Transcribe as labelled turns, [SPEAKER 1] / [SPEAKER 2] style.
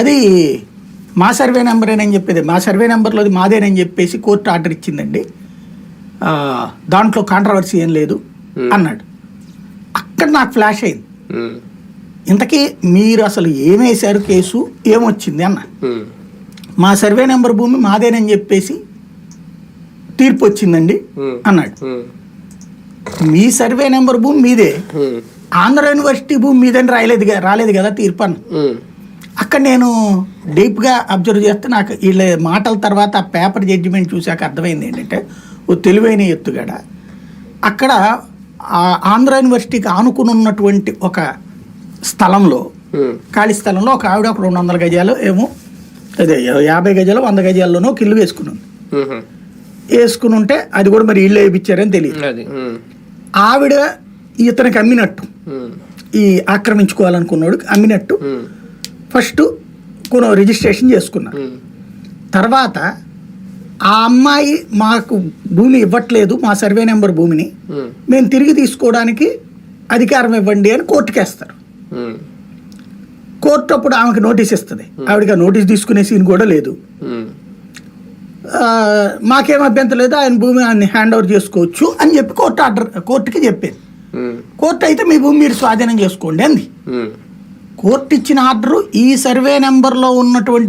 [SPEAKER 1] అది మా సర్వే నెంబరేనని చెప్పేది. మా సర్వే నెంబర్లో అది మాదేనని చెప్పేసి కోర్టు ఆర్డర్ ఇచ్చిందండి. దాంట్లో కాంట్రవర్సీ ఏం లేదు అన్నాడు. అక్కడ నాకు ఫ్లాష్ అయింది. ఇంతకీ మీరు అసలు ఏమేశారు కేసు? ఏమొచ్చింది అన్న. మా సర్వే నెంబర్ భూమి మాదేనని చెప్పేసి తీర్పు వచ్చిందండి అన్నాడు. మీ సర్వే నెంబర్ భూమి మీదే. ఆంధ్ర యూనివర్సిటీ భూమి మీదని రాయలేదు రాలేదు కదా తీర్పు అన్న. అక్కడ నేను డీప్గా అబ్జర్వ్ చేస్తే నాకు వీళ్ళ మాటల తర్వాత ఆ పేపర్ జడ్జిమెంట్ చూశాక అర్థమైంది ఏంటంటే ఓ తెలివైన ఎత్తుగడ. అక్కడ ఆ ఆంధ్ర యూనివర్సిటీకి ఆనుకుని ఉన్నటువంటి ఒక స్థలంలో ఖాళీ స్థలంలో ఒక ఆవిడ ఒక రెండు వందల గజాలు ఏమో అదే యాభై గజాలు వంద గజాల్లోనో ఒక ఇల్లు వేసుకుని ఉంటే అది కూడా మరి ఇల్లు వేయించారని తెలియదు. ఆవిడ ఇతనికి అమ్మినట్టు. ఈ ఆక్రమించుకోవాలనుకున్నాడు అమ్మినట్టు. ఫస్ట్ కొను రిజిస్ట్రేషన్ చేసుకున్నారు
[SPEAKER 2] ఉమ్,
[SPEAKER 1] తర్వాత ఆ అమ్మాయి మాకు భూమి ఇవ్వట్లేదు మా సర్వే నెంబర్ భూమిని. మేము. తిరిగి తీసుకోవడానికి అధికారం ఇవ్వండి అని కోర్టుకేస్తారు కోర్టు అప్పుడు ఆమెకు నోటీస్ ఇస్తుంది. ఆవిడకి ఆ నోటీస్ తీసుకునే సీన్ కూడా లేదు. మాకేం అభ్యంతరం లేదు ఆయన భూమి ఆయన హ్యాండ్ ఓవర్ చేసుకోవచ్చు అని చెప్పి కోర్టు ఆర్డర్ కోర్టుకి చెప్పింది. కోర్టు అయితే మీ భూమి మీరు స్వాధీనం చేసుకోండి అంది. కోర్టు ఇచ్చిన ఆర్డర్ ఈ సర్వే నెంబర్లో ఉన్నటువంటి